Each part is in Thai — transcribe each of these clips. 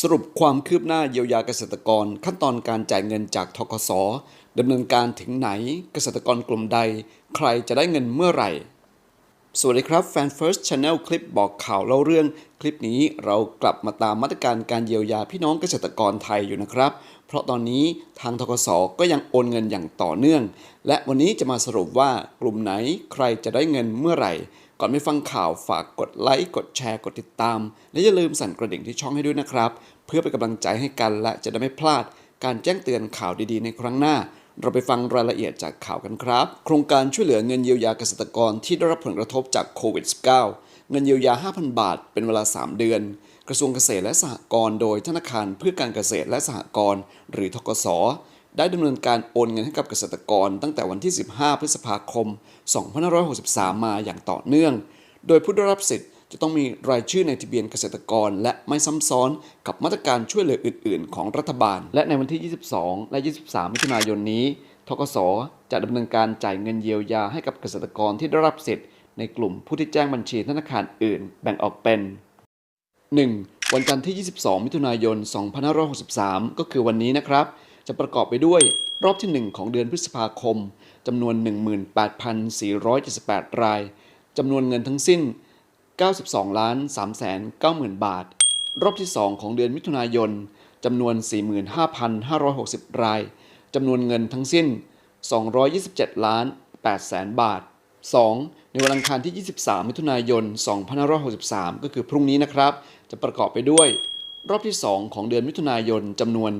สรุปความคืบหน้าเยียวยาเกษตรกร ขั้นตอนการจ่ายเงินจากทกสดำเนินการถึงไหน เกษตรกรกลุ่มใด ใครจะได้เงินเมื่อไหร่ สวัสดีครับแฟน First Channel คลิปบอกข่าวเล่าเรื่อง คลิปนี้เรากลับมาตามมาตรการการเยียวยาพี่น้องเกษตรกรไทยอยู่นะครับ เพราะตอนนี้ทางทกสก็ยังโอนเงินอย่างต่อเนื่อง และวันนี้จะมาสรุปว่ากลุ่มไหนใครจะได้เงินเมื่อไหร่ ก่อนไปฟังข่าวฝากกดไลค์กดแชร์กดติดตาม และอย่าลืมสั่นกระดิ่งที่ช่องให้ด้วยนะครับ เพื่อเป็นกำลังใจให้กันและจะได้ไม่พลาด การแจ้งเตือนข่าวดีๆ ในครั้งหน้า เราไปฟังรายละเอียดจากข่าวกันครับ โครงการช่วยเหลือเงินเยียวยาเกษตรกรที่ได้รับผลกระทบจากโควิด -19 เงินเยียวยา 5,000 บาท เป็นเวลา 3 เดือน กระทรวงเกษตรและสหกรณ์โดยธนาคารเพื่อการเกษตรและสหกรณ์หรือทกส ได้ดำเนินการโอนเงินให้กับเกษตรกร ตั้งแต่วันที่ 15 พฤษภาคม 2563 มาอย่างต่อเนื่อง โดยผู้ได้รับสิทธิ์จะต้องมีรายชื่อในทะเบียนเกษตรกร และไม่ซ้ำซ้อนกับมาตรการช่วยเหลืออื่น ๆ ของรัฐบาล และในวันที่ 22 และ 23 มิถุนายนนี้ ทกส จะดำเนินการจ่ายเงินเยียวยาให้กับเกษตรกรที่ได้รับสิทธิ์ในกลุ่มผู้ที่แจ้งบัญชีธนาคารอื่น แบ่งออกเป็น 1. วันจันทร์ที่ 22 มิถุนายน 2563 ก็คือวันนี้นะครับ จะประกอบไปด้วยรอบที่ 1 ของเดือนพฤษภาคมจำนวน 18,478 รายจำนวนเงินทั้งสิ้น 92ล้าน3แสน90,000 บาท รอบที่ 2 ของเดือนมิถุนายนจำนวน 45,560 รายจำนวนเงินทั้งสิ้น 227ล้าน8แสนบาท 2. ในวันอังคารที่ 23 มิถุนายน 2563 ก็คือพรุ่งนี้นะครับ จะประกอบไปด้วย รอบที่ 2 ของเดือนมิถุนายนจำนวน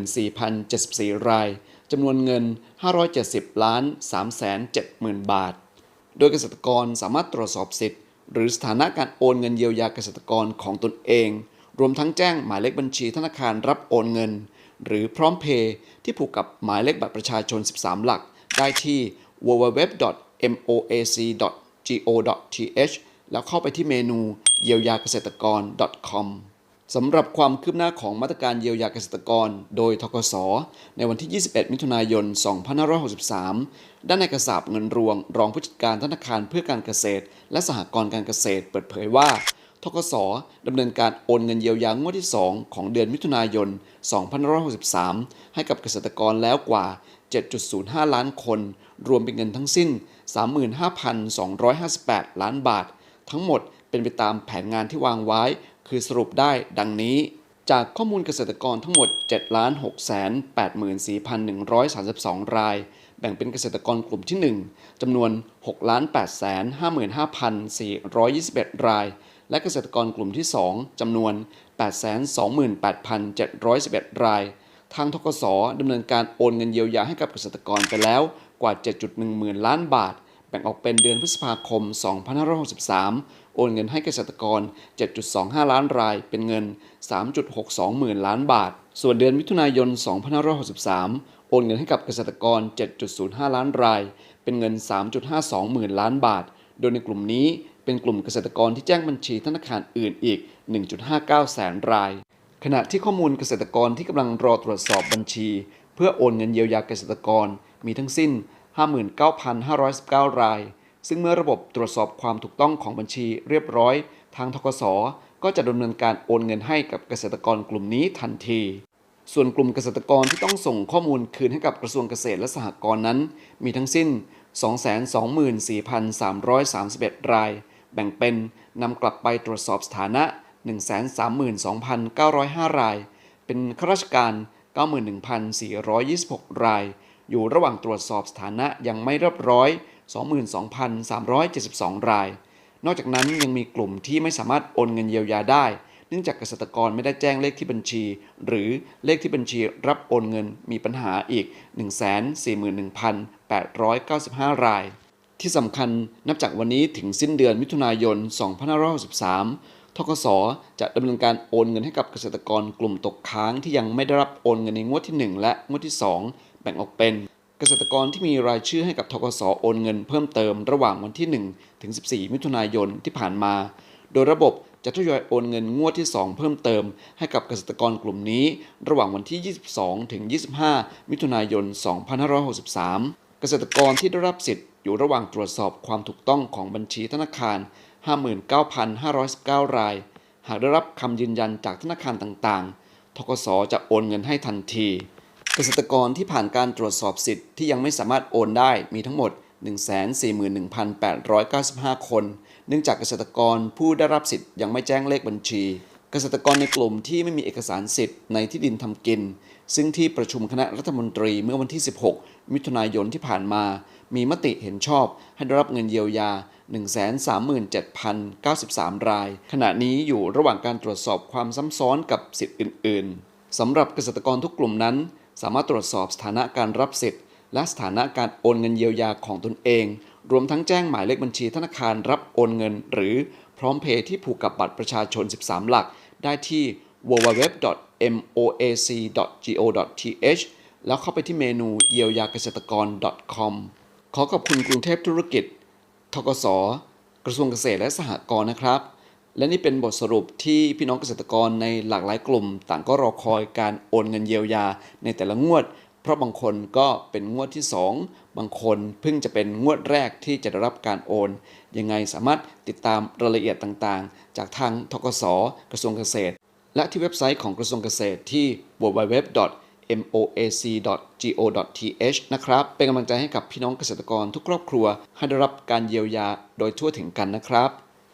114,074 รายจำนวนเงิน 570 ล้าน 370,000 บาท โดยเกษตรกรสามารถตรวจสอบสิทธิ์ หรือสถานะการโอนเงินเยียวยาเกษตรกรของตนเอง รวมทั้งแจ้งหมายเลขบัญชีธนาคารรับโอนเงิน หรือพร้อมเพย์ที่ผูกกับหมายเลขบัตรประชาชน 13 หลัก ได้ที่ www.moac.go.th แล้วเข้าไปที่เมนูเยียวยาเกษตรกร .com สำหรับความคืบหน้าของมาตรการเยียวยาเกษตรกร โดยทกสในวันที่ 21 มิถุนายน 2563 ด้านนายกระสาบเงินรวง รองผู้จัดการธนาคารเพื่อการเกษตร และสหกรณ์การเกษตรเปิดเผยว่า ทกสดำเนินการโอนเงินเยียวยางวดที่ 2 ของเดือนมิถุนายน 2563 ให้กับเกษตรกรแล้วกว่า 7.05 ล้านคน รวมเป็นเงินทั้งสิ้น 35,258 ล้านบาท ทั้งหมดเป็นไปตามแผนงานที่วางไว้ คือสรุปได้ดังนี้ จากข้อมูลเกษตรกรทั้งหมด 7,684,132 ราย แบ่งเป็นเกษตรกรกลุ่มที่ 1 จำนวน 6,855,421 ราย และเกษตรกรกลุ่มที่ 2 จำนวน 828,711 ราย ทางทกสดำเนินการโอนเงินเยียวยาให้กับเกษตรกรไปแล้วกว่า 7.1 หมื่นล้านบาท บ่งออกเป็นเดือนพฤษภาคม 2563 โอนเงินให้เกษตรกร 7.25 ล้านราย เป็นเงิน 3.62 หมื่นล้านบาท ส่วนเดือนมิถุนายน 2563 โอนเงินให้กับเกษตรกร 7.05 ล้านราย เป็นเงิน 3.52 หมื่นล้านบาท โดยในกลุ่มนี้เป็นกลุ่มเกษตรกรที่แจ้งบัญชีธนาคารอื่นอีก 1.59 แสนราย ขณะที่ข้อมูลเกษตรกรที่กำลังรอตรวจสอบบัญชี เพื่อโอนเงินเยียวยาเกษตรกรมีทั้งสิ้น 59,519 ราย ซึ่งเมื่อระบบตรวจสอบความถูกต้องของบัญชีเรียบร้อย ทางทกสก็จะดำเนินการโอนเงินให้กับเกษตรกรกลุ่มนี้ทันที ส่วนกลุ่มเกษตรกรที่ต้องส่งข้อมูลคืนให้กับกระทรวงเกษตรและสหกรณ์นั้น มีทั้งสิ้น 224,331 ราย แบ่งเป็นนำกลับไปตรวจสอบสถานะ 132,905 ราย เป็นข้าราชการ 91,426 ราย อยู่ระหว่างตรวจสอบสถานะยังไม่เรียบร้อย 22,372 ราย นอกจากนั้นยังมีกลุ่มที่ไม่สามารถโอนเงินเยียวยาได้ เนื่องจากเกษตรกรไม่ได้แจ้งเลขที่บัญชี หรือเลขที่บัญชีรับโอนเงินมีปัญหาอีก 141,895 ราย ที่สำคัญนับจากวันนี้ถึงสิ้นเดือนมิถุนายน 2563ทกสจะดำเนินการโอนเงินให้กับเกษตรกรกลุ่มตกค้างที่ยังไม่ได้รับโอนเงินในงวดที่ 1 และงวดที่ 2 แบ่งออกเป็น เกษตรกรที่มีรายชื่อให้กับทกสโอนเงินเพิ่มเติมระหว่างวันที่ 1 ถึง 14 มิถุนายนที่ผ่านมา โดยระบบจะทยอยโอนเงินงวดที่ 2 เพิ่มเติม ให้กับเกษตรกรกลุ่มนี้ ระหว่างวันที่ 22 ถึง 25 มิถุนายน 2563 เกษตรกรที่ได้รับสิทธิ์อยู่ระหว่างตรวจสอบความถูกต้องของบัญชีธนาคาร 59,519 ราย หากได้รับคำยืนยันจากธนาคารต่างๆ ทกสจะโอนเงินให้ทันที เกษตรกรที่ผ่านการตรวจสอบสิทธิ์ที่ยังไม่สามารถโอนได้มีทั้งหมด 141,895 คน เนื่องจากเกษตรกรผู้ได้รับสิทธิ์ยังไม่แจ้งเลขบัญชี เกษตรกรในกลุ่มที่ไม่มีเอกสารสิทธิ์ในที่ดินทำกิน ซึ่งที่ประชุมคณะรัฐมนตรีเมื่อวันที่ 16 มิถุนายนที่ผ่านมา มีมติเห็นชอบให้ได้รับเงินเยียวยา 137,093 ราย ขณะนี้อยู่ระหว่างการตรวจสอบความซ้ำซ้อนกับสิทธิ์อื่น ๆสำหรับเกษตรกรทุกกลุ่มนั้น สามารถตรวจสอบสถานะการรับสิทธิ์ และสถานะการโอนเงินเยียวยาของตนเอง รวมทั้งแจ้งหมายเลขบัญชีธนาคารรับโอนเงิน หรือพร้อมเพย์ที่ผูกกับบัตรประชาชน 13 หลัก ได้ที่ www.moac.go.th แล้วเข้าไปที่เมนูเยียวยาเกษตรกร .com ขอขอบคุณกรุงเทพธุรกิจ ทกส กระทรวงเกษตรและสหกรณ์นะครับ และนี่เป็นบทสรุปที่พี่น้องเกษตรกรในหลากหลายกลุ่ม ต่างก็รอคอยการโอนเงินเยียวยาในแต่ละงวด เพราะบางคนก็เป็นงวดที่ 2 บางคนเพิ่งจะเป็นงวดแรกที่จะได้รับการโอน ยังไงสามารถติดตามรายละเอียดต่างๆ จากทางทกสกระทรวงเกษตร และที่เว็บไซต์ของกระทรวงเกษตรที่ www moac.go.th นะครับ เป็นกำลังใจให้กับพี่น้องเกษตรกรทุกครอบครัว ให้ได้รับการเยียวยาโดยทั่วถึงกันนะครับ